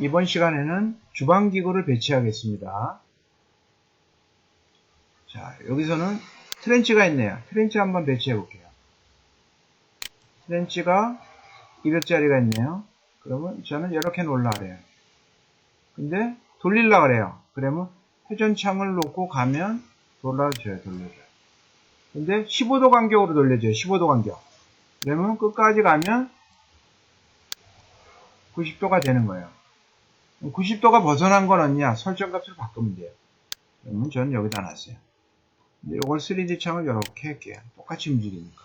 이번 시간에는 주방기구를 배치하겠습니다. 자, 여기서는 트렌치가 있네요. 트렌치 한번 배치해 볼게요. 트렌치가 200짜리가 있네요. 그러면 저는 이렇게 놓으려 그래요. 근데 돌리려 그래요. 그러면 회전창을 놓고 가면 돌려줘요, 돌려줘요. 근데 15도 간격으로 돌려줘요, 15도 간격. 그러면 끝까지 가면 90도가 되는 거예요. 90도가 벗어난 건 없냐? 설정값을 바꾸면 돼요. 그러면 저는 여기다 놨어요. 근데 이걸 3D 창을 이렇게 할게요. 똑같이 움직이니까.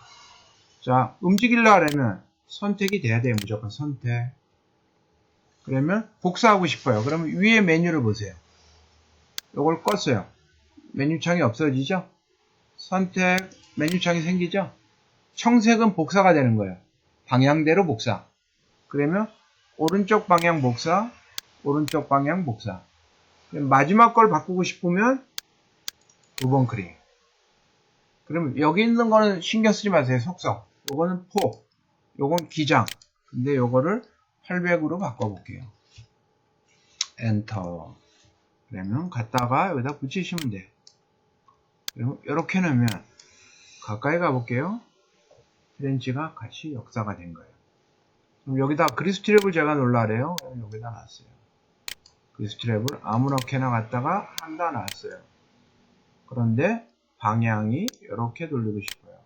자, 움직이려 하려면 선택이 돼야 돼요. 무조건 선택. 그러면 복사하고 싶어요. 그러면 위에 메뉴를 보세요. 이걸 껐어요. 메뉴창이 없어지죠? 선택, 메뉴창이 생기죠? 청색은 복사가 되는 거예요. 방향대로 복사. 그러면 오른쪽 방향 복사, 오른쪽 방향 복사. 마지막 걸 바꾸고 싶으면 두 번 클릭. 그러면 여기 있는 거는 신경 쓰지 마세요. 속성. 요거는 폭. 요건 기장. 근데 요거를 800으로 바꿔볼게요. 엔터. 그러면 갖다가 여기다 붙이시면 돼요. 이렇게 넣으면 가까이 가볼게요. 트렌치가 같이 역사가 된 거예요. 그럼 여기다 그리스 트랩을 제가 놀라래요. 여기다 놨어요. 그리스트랩을 아무렇게나 갖다가 한다 놨어요. 그런데 방향이 이렇게 돌리고 싶어요.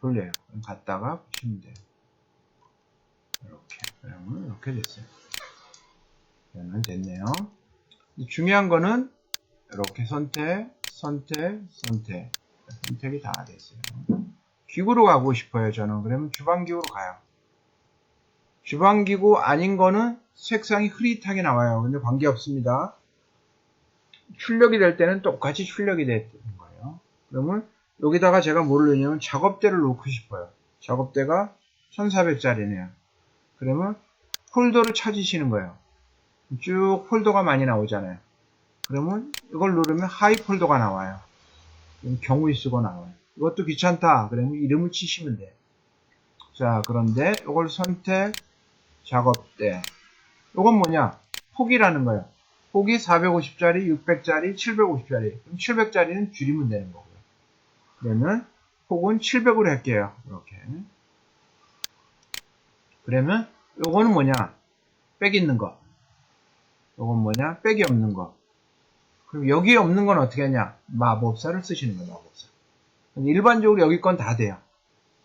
돌려요. 갖다가 붙이면 돼요. 이렇게. 그러면 이렇게 됐어요. 그러면 됐네요. 중요한 거는 이렇게 선택, 선택, 선택. 선택이 다 됐어요. 기구로 가고 싶어요, 저는. 그러면 주방기구로 가요. 주방기구 아닌 거는 색상이 흐릿하게 나와요. 근데 관계없습니다. 출력이 될 때는 똑같이 출력이 되는 거예요. 그러면 여기다가 제가 뭘 넣냐면 작업대를 놓고 싶어요. 작업대가 1400짜리네요. 그러면 폴더를 찾으시는 거예요. 쭉 폴더가 많이 나오잖아요. 그러면 이걸 누르면 하이 폴더가 나와요. 경우에 쓰고 나와요. 이것도 귀찮다. 그러면 이름을 치시면 돼요. 자, 그런데 이걸 선택, 작업대. 이건 뭐냐? 폭이라는 거예요. 폭이 450짜리, 600짜리, 750짜리. 그럼 700짜리는 줄이면 되는 거고요. 그러면 폭은 700으로 할게요. 이렇게. 그러면 요거는 뭐냐? 백 있는 거. 요건 뭐냐? 백이 없는 거. 그럼 여기에 없는 건 어떻게 하냐? 마법사를 쓰시는 거예요. 마법사. 일반적으로 여기 건 다 돼요.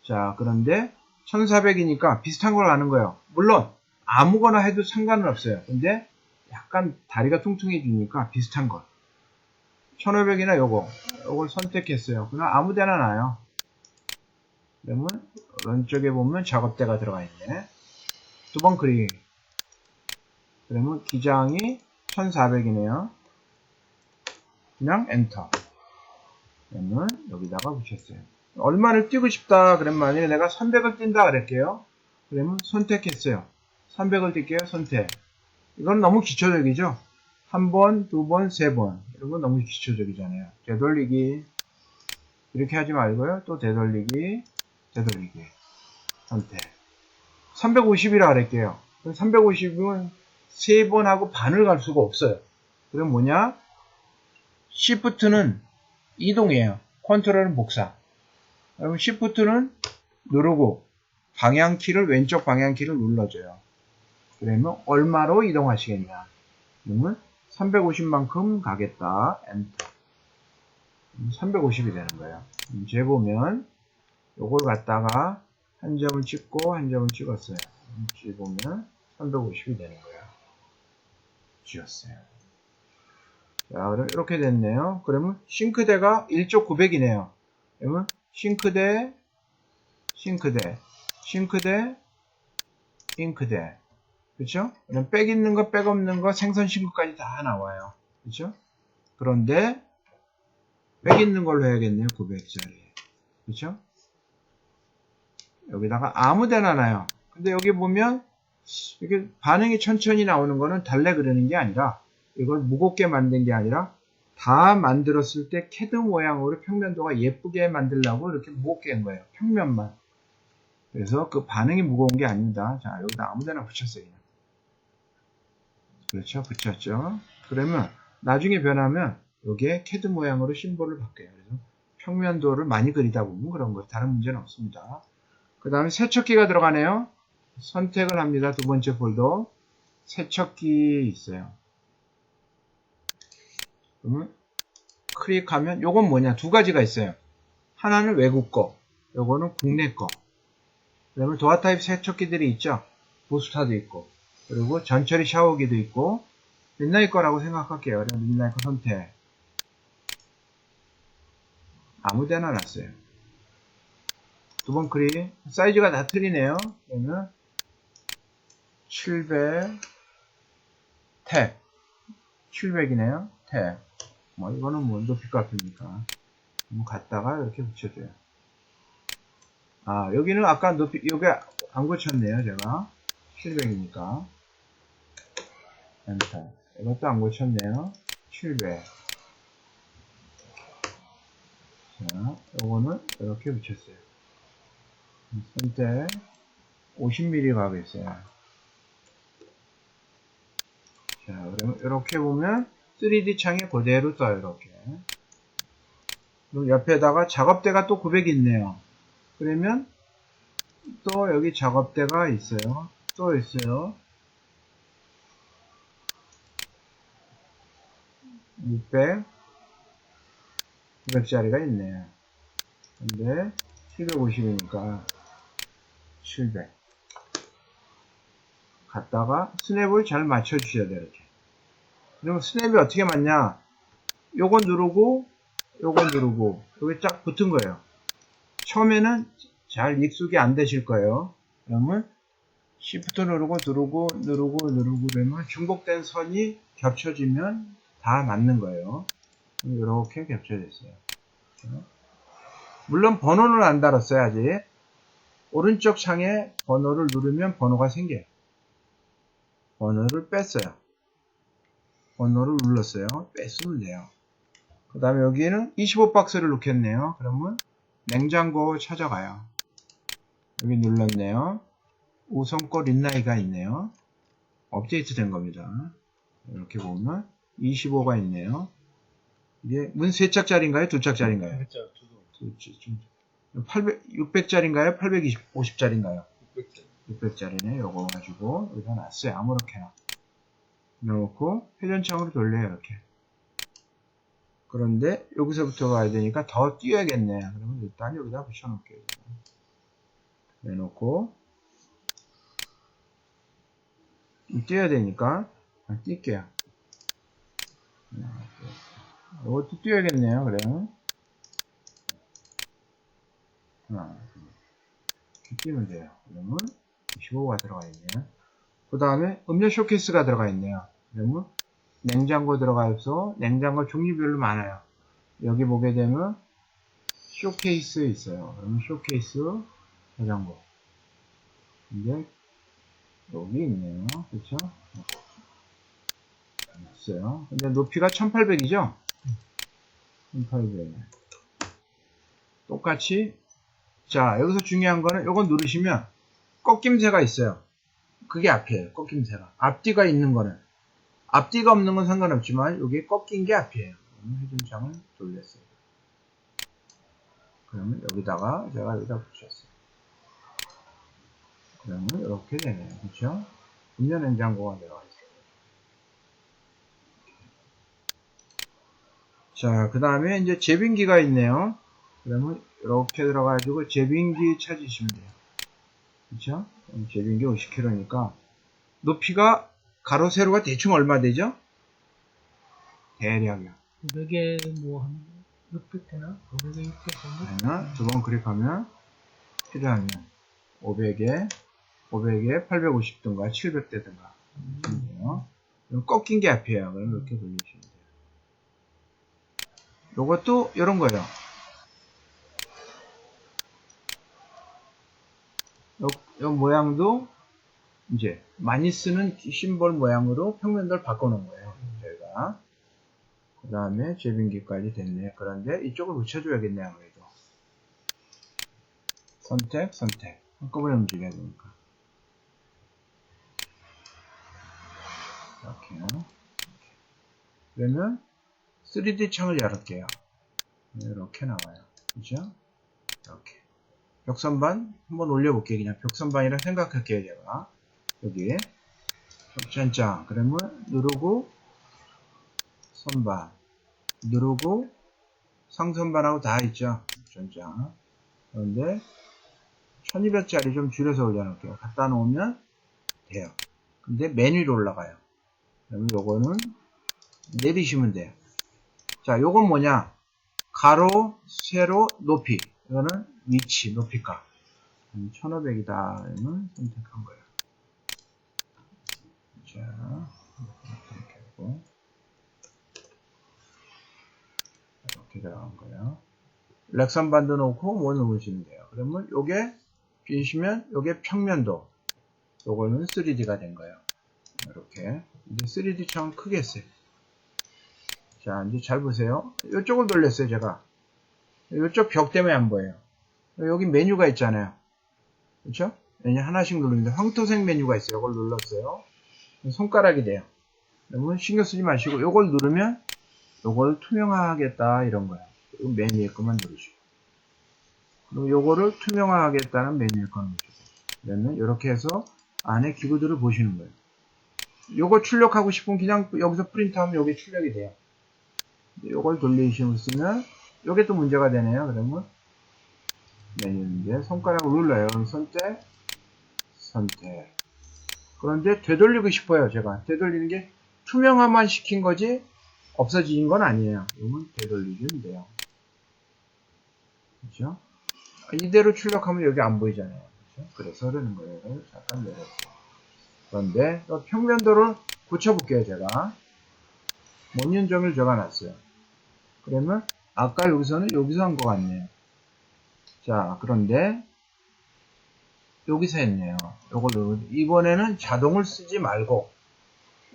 자, 그런데 1400이니까 비슷한 걸 아는 거예요. 물론 아무거나 해도 상관은 없어요. 근데 약간 다리가 퉁퉁해지니까 비슷한 것. 1500이나 요거, 요걸 선택했어요. 그냥 아무 데나 놔요. 그러면 왼쪽에 보면 작업대가 들어가 있네. 두번 클릭. 그러면 기장이 1400이네요. 그냥 엔터. 그러면 여기다가 붙였어요. 얼마를 띄고 싶다. 그러면 만약에 내가 300을 띈다 그랬게요. 그러면 선택했어요. 300을 뛸게요. 선택. 이건 너무 기초적이죠? 한 번, 두 번, 세 번. 이런 건 너무 기초적이잖아요. 되돌리기. 이렇게 하지 말고요. 또 되돌리기, 되돌리기. 선택. 350이라 그랬게요. 350이면 세 번 하고 반을 갈 수가 없어요. 그럼 뭐냐? Shift는 이동이에요. 컨트롤은 복사. 그럼 Shift는 누르고 방향키를 왼쪽 방향키를 눌러줘요. 그러면 얼마로 이동하시겠냐? 그러면 350만큼 가겠다. 엔터. 350이 되는 거예요. 재보면 요걸 갖다가 한 점을 찍고 한 점을 찍었어요. 찍으면 350이 되는 거예요. 지웠어요. 자, 그럼 이렇게 됐네요. 그러면 싱크대가 1쪽 900이네요. 그러면 싱크대, 싱크대, 싱크대, 싱크대. 그렇죠? 그럼 백 있는 거, 백 없는 거, 생선 싱크까지 다 나와요. 그렇죠? 그런데 백 있는 걸로 해야겠네요. 900짜리. 그렇죠? 여기다가 아무 데나 놔요. 근데 여기 보면 이게 반응이 천천히 나오는 거는 달래 그리는 게 아니라 이걸 무겁게 만든 게 아니라 다 만들었을 때 캐드 모양으로 평면도가 예쁘게 만들려고 이렇게 무겁게 한 거예요. 평면만. 그래서 그 반응이 무거운 게 아닙니다. 자, 여기다 아무 데나 붙였어요. 그렇죠. 붙였죠. 그러면 나중에 변하면 여기에 캐드 모양으로 심볼을 바뀌어요. 그래서 평면도를 많이 그리다 보면 그런 거 다른 문제는 없습니다. 그 다음에 세척기가 들어가네요. 선택을 합니다. 두 번째 폴더. 세척기 있어요. 그러면 클릭하면 요건 뭐냐? 두 가지가 있어요. 하나는 외국 거, 요거는 국내 거. 그다음에 도어 타입 세척기들이 있죠. 부스타도 있고, 그리고 전처리 샤워기도 있고, 민나이 거라고 생각할게요. 민나이 거 선택. 아무 데나 놨어요. 두 번 클릭. 사이즈가 다 틀리네요. 그러면 700 탭. 700이네요. 탭. 뭐 이거는 뭐 높이 값이니까. 뭐 갖다가 이렇게 붙여줘요. 아 여기는 아까 높이 여기 안 고쳤네요 제가 700이니까 엔터 이것도 안 고쳤네요 700 자, 요거는 이렇게 붙였어요. 선택 50mm 가겠어요. 자, 그러면 이렇게 보면 3D 창에 그대로 떠요, 이렇게. 그리고 옆에다가 작업대가 또 900이 있네요. 그러면 또 여기 작업대가 있어요. 또 있어요. 600 900짜리가 있네. 근데 750이니까 700. 갖다가 스냅을 잘 맞춰주셔야 돼요. 이렇게. 그러면 스냅이 어떻게 맞냐? 요거 누르고 요거 누르고 여기 쫙 붙은 거예요. 처음에는 잘 익숙이 안 되실 거예요. 그러면 Shift 누르고 누르고 누르고 누르고 그러면 중복된 선이 겹쳐지면 다 맞는 거예요. 이렇게 겹쳐졌어요. 물론 번호는 안 달았어요, 아직. 오른쪽 창에 번호를 누르면 번호가 생겨요. 번호를 뺐어요. 번호를 눌렀어요. 뺐으면 돼요. 그 다음에 여기는 25박스를 놓겠네요. 그러면 냉장고 찾아가요. 여기 눌렀네요. 우선거 린나이가 있네요. 업데이트 된 겁니다. 이렇게 보면 25가 있네요. 이게 문 3짝짜리인가요? 2짝짜리인가요? 그렇죠. 저도 800, 600짜리인가요? 850짜리인가요? 600점. 600짜리네. 요거 가지고 여기다 놨어요. 아무렇게나. 넣고 회전창으로 돌려요. 이렇게. 그런데 여기서부터 가야 되니까 더 뛰어야겠네. 그러면 일단 여기다 붙여놓을게요. 내놓고 뛰어야 되니까 뛸게요. 이것도 뛰어야겠네요. 그래. 하나, 이렇게 뛰면 돼요. 그러면 15가 들어가 있네요. 그 다음에 음료 쇼케이스가 들어가 있네요. 그러면 냉장고 들어가 있어. 냉장고 종류별로 많아요. 여기 보게 되면 쇼케이스 있어요. 그러면 쇼케이스 냉장고. 근데 여기 있네요. 그렇죠? 있어요. 근데 높이가 1800이죠? 1800. 똑같이 자 여기서 중요한 거는 이건 누르시면 꺾임새가 있어요. 그게 앞이에요. 꺾임새가. 앞뒤가 있는 거는 앞뒤가 없는 건 상관없지만 여기 꺾인 게 앞이에요. 회전창을 돌렸어요. 그러면 여기다가 제가 여기다 붙였어요. 그러면 이렇게 되네요. 그렇죠? 음료 냉장고가 들어가 있어요. 자, 그 다음에 이제 제빙기가 있네요. 그러면 이렇게 들어가지고 제빙기 찾으시면 돼요. 그럼 제빙기 50kg니까 높이가 가로 세로가 대충 얼마 되죠? 대략이요. 500에 뭐한 600 되나? 500에 600 정도? 그러면 두번 클릭하면 필요하면 500에 500에 850든가 700대든가 있네요. 그럼 꺾인 게 앞이에요. 그럼 이렇게 돌리시면 돼요. 요것도 이런 거예요. 요, 요 모양도 이제 많이 쓰는 심볼 모양으로 평면도를 바꿔놓은 거예요. 저희가. 그 다음에 제빙기까지 됐네요. 그런데 이쪽을 붙여줘야겠네요. 아무래도. 선택, 선택. 한꺼번에 움직여야 되니까. 이렇게. 그러면 3D 창을 열을게요. 이렇게 나와요. 그죠? 이렇게. 벽선반 한번 올려볼게요. 그냥 벽선반이라 생각할게요. 제가. 여기. 벽전장. 그러면 누르고 선반. 누르고 상선반하고 다 있죠. 벽전장. 그런데 1200짜리 좀 줄여서 올려놓을게요. 갖다 놓으면 돼요. 근데 메뉴로 올라가요. 그러면 요거는 내리시면 돼요. 자, 요건 뭐냐? 가로, 세로, 높이. 이거는 위치, 높이값. 1500이다. 그러면 선택한 거예요. 자, 이렇게 하고. 이렇게 들어간 거예요. 렉선반도 놓고 뭐 넣으시면 돼요. 그러면 요게 비시면 요게 평면도. 요거는 3D가 된 거예요. 이렇게. 이제 3D 창을 크게 했어요. 자, 이제 잘 보세요. 이쪽을 돌렸어요, 제가. 이쪽 벽 때문에 안 보여요. 여기 메뉴가 있잖아요. 그렇죠? 하나씩 누르는데 황토색 메뉴가 있어요. 이걸 눌렀어요. 손가락이 돼요. 그러면 신경 쓰지 마시고 이걸 누르면 이걸 투명화하겠다 이런. 이 메뉴에 것만 누르시고. 그리고 요거를 투명화하겠다는 메뉴에 거 누르시고. 그러면 이렇게 해서 안에 기구들을 보시는 거예요. 요거 출력하고 싶으면 그냥 여기서 프린트하면 요게 출력이 돼요. 요걸 돌리시면 요게 또 문제가 되네요. 그러면 메뉴인데 손가락을 눌러요. 선택, 선택. 그런데 되돌리고 싶어요. 제가 되돌리는 게 투명화만 시킨 거지 없어진 건 아니에요. 이건 되돌리면 돼요. 그렇죠? 이대로 출력하면 여기 안 보이잖아요. 그렇죠? 그래서 그러는 거예요. 잠깐 내렸어요. 그런데 또 평면도를 고쳐볼게요. 제가 모년점을 적어놨어요. 그러면 아까 여기서는 여기서 한것 같네요. 자, 그런데 여기서 했네요. 요걸 이번에는 자동을 쓰지 말고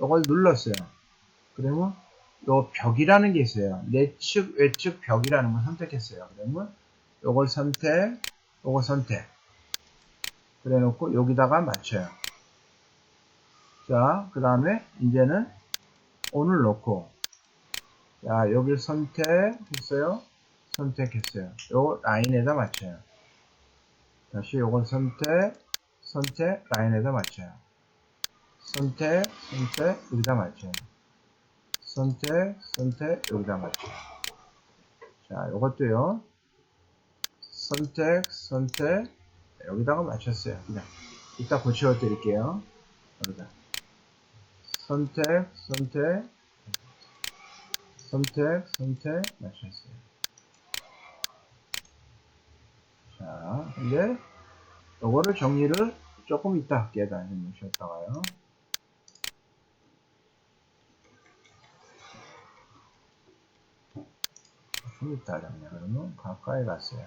요걸 눌렀어요. 그러면 요 벽이라는 게 있어요. 내측, 외측 벽이라는 걸 선택했어요. 그러면 요걸 선택, 요걸 선택. 그래 놓고 여기다가 맞춰요. 자, 그 다음에 이제는 온을 놓고 자, 여기를 선택했어요. 선택했어요. 요 라인에다 맞춰요. 다시 요걸 선택, 선택, 라인에다 맞춰요. 선택, 선택, 여기다 맞춰요. 선택, 선택, 여기다 맞춰요. 자, 요것도요. 선택, 선택, 여기다가 맞췄어요. 그냥. 이따 고쳐 드릴게요. 여기다. 선택, 선택, 선택, 선택, 맞췄어요. 자, 이제 요거를 정리를 조금 이따 할게요. 좀 쉬었다가요. 좀 이따 하자 그냥 그러면 가까이 갔어요.